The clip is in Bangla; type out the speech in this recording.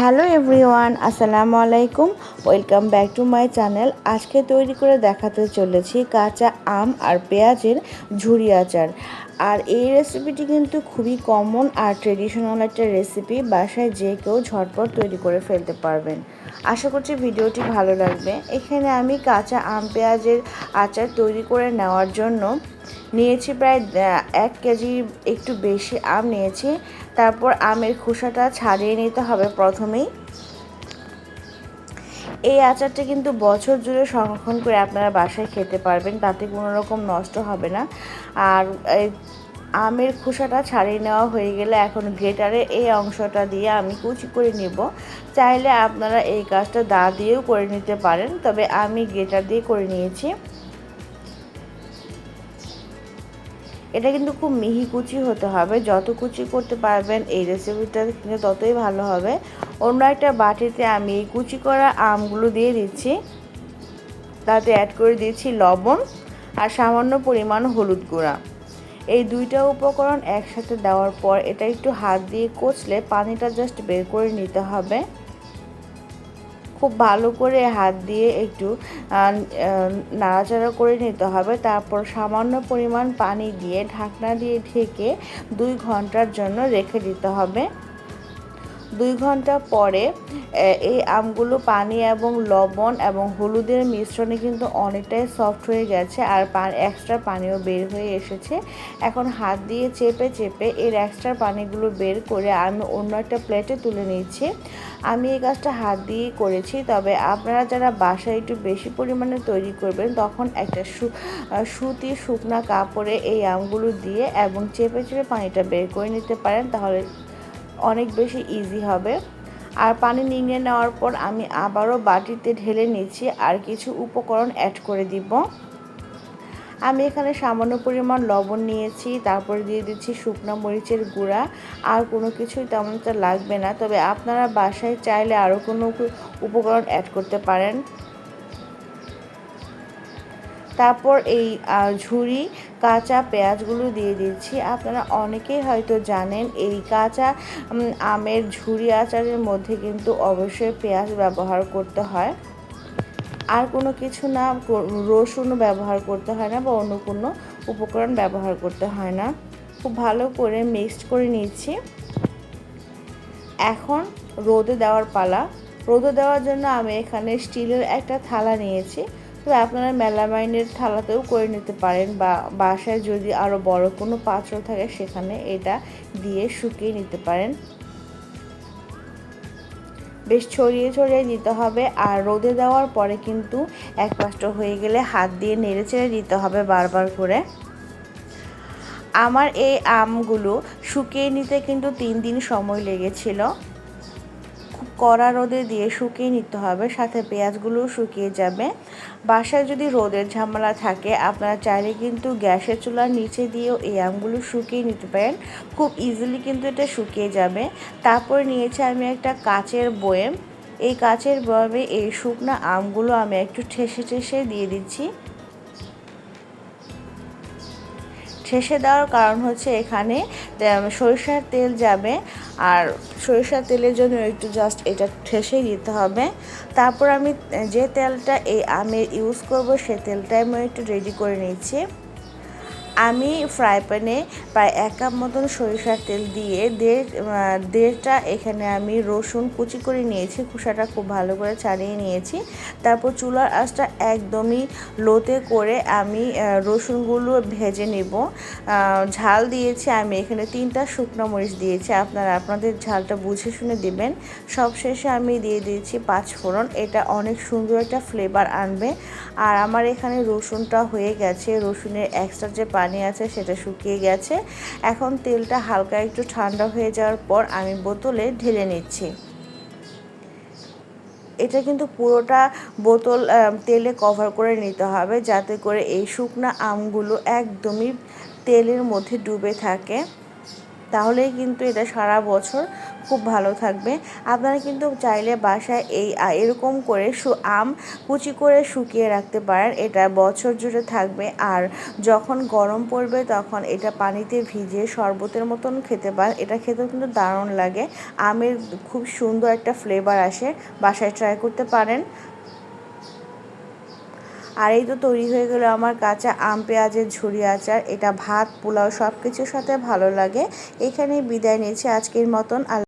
হ্যালো এভরিওয়ান, আসসালামু আলাইকুম। Welcome back to my channel. আজকে তৈরি করে দেখাতে চলেছি কাঁচা আম আর পেঁয়াজের ঝুড়ি আচার। আর এই রেসিপিটি কিন্তু খুবই কমন আর ট্রেডিশনাল একটা রেসিপি বাসায় যে কেউ ঝটপট তৈরি করে ফেলতে পারবেন। আশা করছি ভিডিওটি ভালো লাগবে। এখানে আমি কাঁচা আম পেঁয়াজের আচার তৈরি করে নেওয়ার জন্য নিয়েছি প্রায় এক কেজি একটু বেশি আম নিয়েছি। তারপর আমের খোসাটা ছাড়িয়ে নিতে হবে প্রথমেই। এই আচারটা কিন্তু বছর জুড়ে সংরক্ষণ করে আপনারা বাসায় খেতে পারবেন, তাতে কোনো রকম নষ্ট হবে না। আর আমের খোসাটা ছাড়িয়ে নেওয়া হয়ে গেলে এখন গ্রেটারে এই অংশটা দিয়ে আমি কুচি করে নিব। চাইলে আপনারা এই কাজটা দা দিয়েও করে নিতে পারেন, তবে আমি গ্রেটার দিয়ে করে নিয়েছি। এটা কিন্তু খুব মিহি কুচি হতে হবে। যত কুচি করতে পারবেন এই রেসিপিটা কিন্তু ততই ভালো হবে। অন্য একটা বাটিতে আমি এই কুচি করা আমগুলো দিয়ে দিচ্ছি। তাতে অ্যাড করে দিচ্ছি লবণ আর সামান্য পরিমাণ হলুদ গুঁড়া। এই দুইটা উপকরণ একসাথে দেওয়ার পর এটা একটু হাত দিয়ে কচলে পানিটা জাস্ট বের করে নিতে হবে। খুব ভালো করে হাত দিয়ে একটু নাড়াচাড়া করে নিতে হবে। তারপর সামান্য পরিমাণ পানি দিয়ে ঢাকনা দিয়ে ঢেকে দুই ঘণ্টার জন্য রেখে দিতে হবে। দুই ঘণ্টা পরে এই আমগুলো পানি এবং লবণ এবং হলুদের মিশ্রণে কিন্তু অনেকটাই সফট হয়ে গেছে আর এক্সট্রা পানিও বের হয়ে এসেছে। এখন হাত দিয়ে চেপে চেপে এর এক্সট্রা পানিগুলো বের করে আমি অন্য একটা প্লেটে তুলে নিচ্ছি। আমি এই কাজটা হাত দিয়েই করেছি, তবে আপনারা যারা বাসায় একটু বেশি পরিমাণে তৈরি করবেন, তখন একটা সুতি শুকনা কাপড়ে এই আমগুলো দিয়ে এবং চেপে চেপে পানিটা বের করে নিতে পারেন, তাহলে অনেক বেশি ইজি হবে। আর পানি নিংড়ে নেওয়ার পর আমি আবারও বাটিতে ঢেলে নিচ্ছি আর কিছু উপকরণ অ্যাড করে দিব। আমি এখানে সামান্য পরিমাণ লবণ নিয়েছি, তারপরে দিয়ে দিচ্ছি শুকনো মরিচের গুঁড়া। আর কোনো কিছুই তেমনটা লাগবে না, তবে আপনারা বাসায় চাইলে আরও কোনো উপকরণ অ্যাড করতে পারেন। তারপর এই ঝুড়ি কাঁচা পেঁয়াজগুলো দিয়ে দিচ্ছি। আপনারা অনেকেই হয়তো জানেন, এই কাঁচা আমের ঝুড়ি আচারের মধ্যে কিন্তু অবশ্যই পেঁয়াজ ব্যবহার করতে হয়। আর কোনো কিছু না রসুন ব্যবহার করতে হয় না বা অন্য কোনো উপকরণ ব্যবহার করতে হয় না। খুব ভালো করে মিক্সড করে নিচ্ছি। এখন রোদে দেওয়ার পালা। রোদে দেওয়ার জন্য আমি এখানে স্টিলের একটা থালা নিয়েছি। তো আপনারা মেলামাইনের থালাতেও করে নিতে পারেন বা বাসায় যদি আরও বড় কোনো পাত্র থাকে সেখানে এটা দিয়ে শুকিয়ে নিতে পারেন। বেশ ছড়িয়ে ছড়িয়ে দিতে হবে আর রোদে দেওয়ার পরে কিন্তু এক পাশটা হয়ে গেলে হাত দিয়ে নেড়ে চেড়ে দিতে হবে বারবার করে। আমার এই আমগুলো শুকিয়ে নিতে কিন্তু তিন দিন সময় লেগেছিল। কড়া রোদে দিয়ে শুকিয়ে নিতে হবে, সাথে পেঁয়াজগুলোও শুকিয়ে যাবে। বাসায় যদি রোদের ঝামেলা থাকে, আপনারা চাইলে কিন্তু গ্যাসের চুলার নিচে দিয়েও এই আমগুলো শুকিয়ে নিতে পারেন। খুব ইজিলি কিন্তু এটা শুকিয়ে যাবে। তারপর নিয়েছি আমি একটা কাচের বয়েম। এই কাচের বয়ে এই শুকনো আমগুলো আমি একটু ঠেসে ঠেসে দিয়ে দিচ্ছি। ঠেসে দেওয়ার কারণ হচ্ছে এখানে সরিষার তেল যাবে। আর সরিষার তেলের জন্য একটু জাস্ট এটা ঠেসে দিতে হবে। তারপর আমি যে তেলটা এই আমের ইউজ করব, সে তেলটাই আমি একটু রেডি করে নিচ্ছি। আমি ফ্রাই প্যানে প্রায় এক কাপ মতন সরিষার তেল দিয়ে দেড় দেড়টা এখানে আমি রসুন কুচি করে নিয়েছি। খোসাটা খুব ভালো করে ছাড়িয়ে নিয়েছি। তারপর চুলার আঁচটা একদমই লোতে করে আমি রসুনগুলো ভেজে নেব। ঝাল দিয়েছি আমি। এখানে তিনটা শুকনো মরিচ দিয়েছি। আপনারা, আপনাদের ঝালটা বুঝে শুনে দিবেন। সবশেষে আমি দিয়ে দিয়েছি পাঁচ ফোড়ন। এটা অনেক সুন্দর একটা ফ্লেভার আনবে। আর আমার এখানে রসুনটা হয়ে গেছে। রসুনের এক্সট্রা যে আছে সেটা শুকিয়ে গেছে। এখন তেলটা হালকা একটু ঠান্ডা হয়ে যাওয়ার পর আমি বোতলে ঢেলে নিচ্ছি। এটা কিন্তু পুরোটা বোতল তেলে কভার করে নিতে হবে যাতে করে এই শুকনা আমগুলো একদমই তেলের মধ্যে ডুবে থাকে। তাহলেই কিন্তু এটা সারা বছর খুব ভালো থাকবে। আপনারা কিন্তু চাইলে বাসায় এই এরকম করে সু, আম কুচি করে শুকিয়ে রাখতে পারেন। এটা বছর জুড়ে থাকবে। আর যখন গরম পড়বে তখন এটা পানিতে ভিজিয়ে শরবতের মতন খেতে পারেন এটা খেতেও কিন্তু দারুণ লাগে। আমের খুব সুন্দর একটা ফ্লেভার আসে। বাসায় ট্রাই করতে পারেন। আর এই তো তৈরি হয়ে গেলো আমার কাঁচা আম, পেঁয়াজের ঝুড়ি আচার। এটা ভাত, পোলাও সব কিছুর সাথে ভালো লাগে। এখানেই বিদায় নিয়েছি আজকের মতন